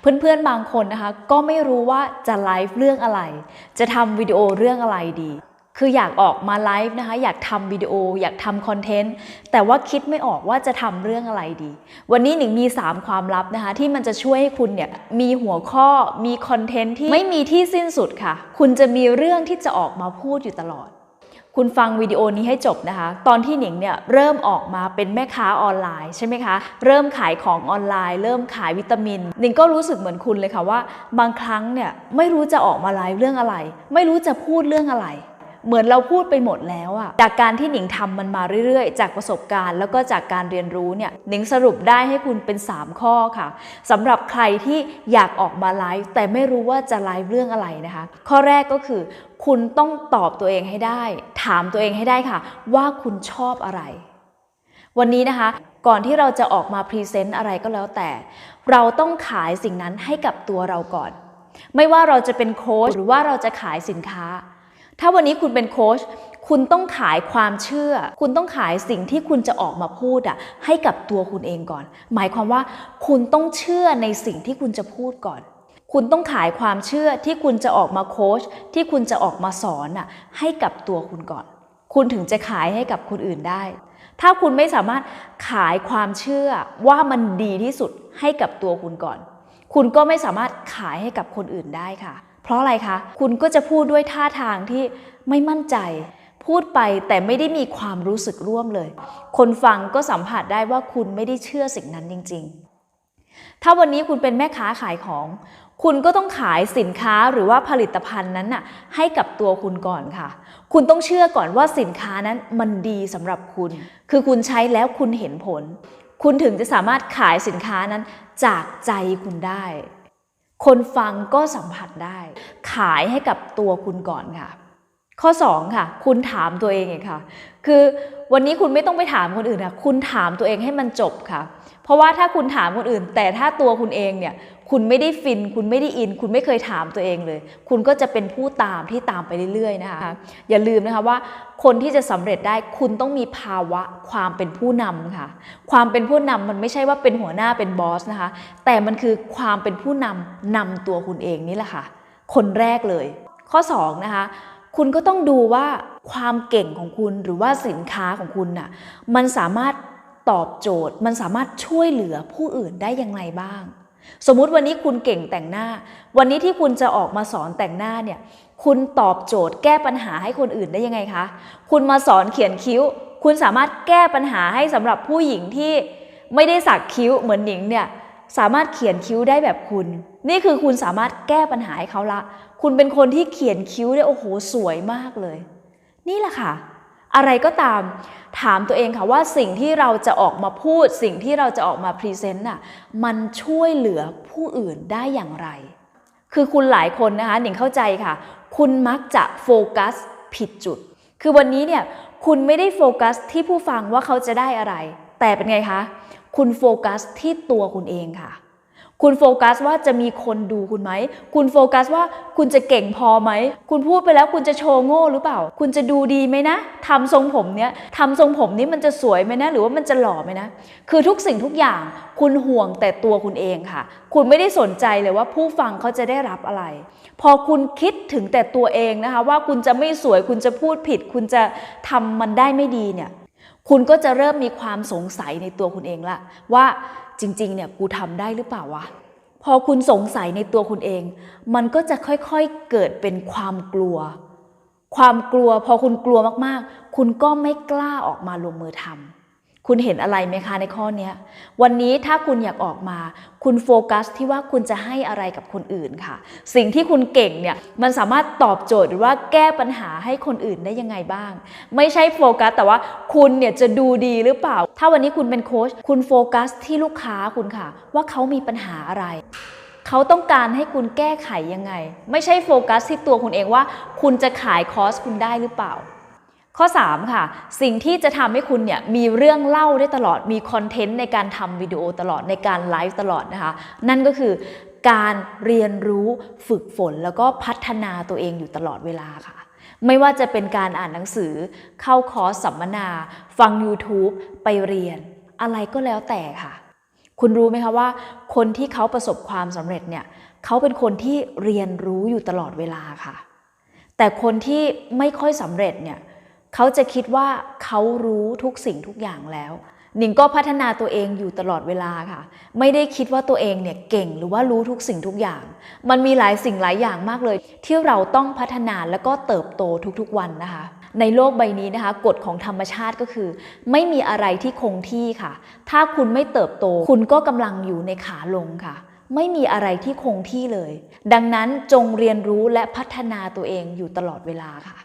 เพื่อนๆบางคนนะคะ ก็ไม่รู้ว่าจะไลฟ์เรื่องอะไร จะทำวิดีโอเรื่องอะไรดี คืออยากออกมาไลฟ์นะคะ อยากทำวิดีโอ อยากทำคอนเทนต์ แต่ว่าคิดไม่ออกว่าจะทำเรื่องอะไรดี วันนี้หนิงมี 3 ความลับนะคะ ที่มันจะช่วยให้คุณเนี่ยมีหัวข้อ มีคอนเทนต์ที่ไม่มีที่สิ้นสุดค่ะ คุณจะมีเรื่องที่จะออกมาพูดอยู่ตลอด คุณฟังวิดีโอนี้ให้จบนะคะ ตอนที่หนิงเนี่ยเริ่มออกมาเป็นแม่ค้าออนไลน์ใช่ไหมคะ เริ่มขายของออนไลน์ เริ่มขายวิตามิน หนิงก็รู้สึกเหมือนคุณเลยค่ะว่า บางครั้งเนี่ยไม่รู้จะออกมาไลฟ์เรื่องอะไร ไม่รู้จะพูดเรื่องอะไร เหมือนเราพูดไปหมดแล้วอะจากการที่หนิงทำมันมาเรื่อยๆ จากประสบการณ์แล้วก็จากการเรียนรู้เนี่ยหนิงสรุปได้ให้คุณเป็น 3 ข้อค่ะสำหรับใครที่อยากออกมาไลฟ์แต่ไม่รู้ว่าจะไลฟ์เรื่องอะไรนะคะ ข้อแรกก็คือคุณต้องตอบตัวเองให้ได้ ถามตัวเองให้ได้ค่ะ ว่าคุณชอบอะไร วันนี้นะคะ ก่อนที่เราจะออกมาพรีเซนต์อะไรก็แล้วแต่ เราต้องขายสิ่งนั้นให้กับตัวเราก่อน ไม่ว่าเราจะเป็นโค้ชหรือว่าเราจะขายสินค้า ถ้าวันนี้คุณเป็นโค้ชคุณต้องขายความเชื่อ คุณต้องขายสิ่งที่คุณจะออกมาพูดอะให้กับตัวคุณเองก่อน หมายความว่าคุณต้องเชื่อในสิ่งที่คุณจะพูดก่อน คุณต้องขายความเชื่อที่คุณจะออกมาโค้ชที่คุณจะออกมาสอนอะให้กับตัวคุณก่อน คุณถึงจะขายให้กับคนอื่นได้ ถ้าคุณไม่สามารถขายความเชื่อว่ามันดีที่สุดให้กับตัวคุณก่อน คุณก็ไม่สามารถขายให้กับคนอื่นได้ค่ะ เพราะอะไรคะ คุณก็จะพูดด้วยท่าทางที่ไม่มั่นใจ พูดไปแต่ไม่ได้มีความรู้สึกร่วมเลย คนฟังก็สัมผัสได้ว่าคุณไม่ได้เชื่อสิ่งนั้นจริง ๆ ถ้าวันนี้คุณเป็นแม่ค้าขายของ คุณก็ต้องขายสินค้าหรือว่าผลิตภัณฑ์นั้นน่ะให้กับตัวคุณก่อนค่ะ คุณต้องเชื่อก่อนว่าสินค้านั้นมันดีสำหรับคุณ คือคุณใช้แล้วคุณเห็นผล คุณถึงจะสามารถขายสินค้านั้นจากใจคุณได้ คนฟังก็สัมผัสได้ ขายให้กับตัวคุณก่อนค่ะ ข้อ 2 ค่ะ คุณถามตัวเองเองค่ะ คือวันนี้คุณไม่ต้องไปถามคนอื่นค่ะคุณถามตัวเองให้มันจบค่ะ เพราะว่าถ้าคุณถามคนอื่น แต่ถ้าตัวคุณเองเนี่ยคุณไม่ได้ฟิน คุณไม่ได้อิน คุณไม่เคยถามตัวเองเลย คุณก็จะเป็นผู้ตามที่ตามไปเรื่อยๆนะคะอย่าลืมนะคะว่าคนที่จะสำเร็จได้คุณต้องมีภาวะความเป็นผู้นำค่ะ ความเป็นผู้นำมันไม่ใช่ว่าเป็นหัวหน้าเป็นบอสนะคะ แต่มันคือความเป็นผู้นำนำตัวคุณเองนี่แหละค่ะ คนแรกเลย ข้อ2นะคะ คุณก็ต้องดูว่าความเก่งของคุณหรือว่าสินค้าของคุณน่ะมันสามารถตอบโจทย์ มันสามารถช่วยเหลือผู้อื่นได้อยังไงบ้าง สมมุติวันนี้คุณเก่งแต่งหน้า วันนี้ที่คุณจะออกมาสอนแต่งหน้าเนี่ยคุณตอบโจทย์แก้ปัญหาให้คนอื่นได้ยังไงคะ คุณมาสอนเขียนคิ้ว คุณสามารถแก้ปัญหาให้สำหรับผู้หญิงที่ไม่ได้สักคิ้วเหมือนหนิงเนี่ย สามารถเขียนคิ้วได้แบบคุณ นี่คือคุณสามารถแก้ปัญหาให้เขาละ คุณเป็นคนที่เขียนคิ้วได้โอ้โหสวยมากเลย นี่แหละค่ะ อะไรก็ตามถามตัวเองค่ะว่าสิ่งที่เราจะออกมาพูด สิ่งที่เราจะออกมาพรีเซนต์น่ะมันช่วยเหลือผู้อื่นได้อย่างไร คือคุณหลายคนนะคะหนิงเข้าใจค่ะ คุณมักจะโฟกัสผิดจุด คือวันนี้เนี่ยคุณไม่ได้โฟกัสที่ผู้ฟังว่าเขาจะได้อะไร แต่เป็นไงคะ คุณโฟกัสที่ตัวคุณเองค่ะ คุณโฟกัสว่าจะมีคนดูคุณไหม คุณโฟกัสว่าคุณจะเก่งพอไหม คุณพูดไปแล้วคุณจะโชว์โง่หรือเปล่า คุณจะดูดีไหมนะทำทรงผมเนี้ยทำทรงผมนี้มันจะสวยไหมนะ หรือว่ามันจะหล่อไหมนะ คือทุกสิ่งทุกอย่างคุณห่วงแต่ตัวคุณเองค่ะ คุณไม่ได้สนใจเลยว่าผู้ฟังเขาจะได้รับอะไร พอคุณคิดถึงแต่ตัวเองนะคะ ว่าคุณจะไม่สวย คุณจะพูดผิด คุณจะทำมันได้ไม่ดีเนี่ย คุณก็จะเริ่มมีความสงสัยในตัวคุณเองละว่าจริงๆเนี่ยกูทำได้หรือเปล่าวะพอคุณสงสัยในตัวคุณเอง มันก็จะค่อยๆเกิดเป็นความกลัว ความกลัวพอคุณกลัวมากๆ คุณก็ไม่กล้าออกมาลงมือทำ คุณเห็นอะไรไหมคะในข้อนี้วันนี้ถ้าคุณอยากออกมา คุณโฟกัสที่ว่าคุณจะให้อะไรกับคนอื่นค่ะ สิ่งที่คุณเก่งเนี่ยมันสามารถตอบโจทย์หรือว่าแก้ปัญหาให้คนอื่นได้ยังไงบ้าง ไม่ใช่โฟกัสแต่ว่าคุณเนี่ยจะดูดีหรือเปล่า ถ้าวันนี้คุณเป็นโค้ชคุณโฟกัสที่ลูกค้าคุณค่ะ ว่าเขามีปัญหาอะไรเขาต้องการให้คุณแก้ไขยังไง ไม่ใช่โฟกัสที่ตัวคุณเองว่า คุณจะขายคอร์สคุณได้หรือเปล่า ข้อ 3 ค่ะ สิ่งที่จะทำให้คุณเนี่ยมีเรื่องเล่าได้ตลอดมีคอนเทนต์ในการทำวิดีโอตลอดในการไลฟ์ตลอดนะคะ นั่นก็คือการเรียนรู้ฝึกฝนแล้วก็พัฒนาตัวเองอยู่ตลอดเวลาค่ะ ไม่ว่าจะเป็นการอ่านหนังสือ เข้าคอร์สสัมมนา ฟัง YouTube ไปเรียน อะไรก็แล้วแต่ค่ะ คุณรู้ไหมคะว่า คนที่เขาประสบความสำเร็จเนี่ยเขาเป็นคนที่เรียนรู้อยู่ตลอดเวลาค่ะ แต่คนที่ไม่ค่อยสำเร็จเนี่ย เขาจะคิดว่าเขารู้ทุกสิ่งทุกอย่างแล้วหนิงก็พัฒนาตัวเองอยู่ตลอดเวลาค่ะ ไม่ได้คิดว่าตัวเองเนี่ยเก่งหรือว่ารู้ทุกสิ่งทุกอย่าง มันมีหลายสิ่งหลายอย่างมากเลย ที่เราต้องพัฒนาแล้วก็เติบโตทุกๆวันนะคะ ในโลกใบนี้นะคะกฎของธรรมชาติก็คือ ไม่มีอะไรที่คงที่ค่ะ ถ้าคุณไม่เติบโต คุณก็กำลังอยู่ในขาลงค่ะ ไม่มีอะไรที่คงที่เลย ดังนั้นจงเรียนรู้และพัฒนาตัวเองอยู่ตลอดเวลาค่ะ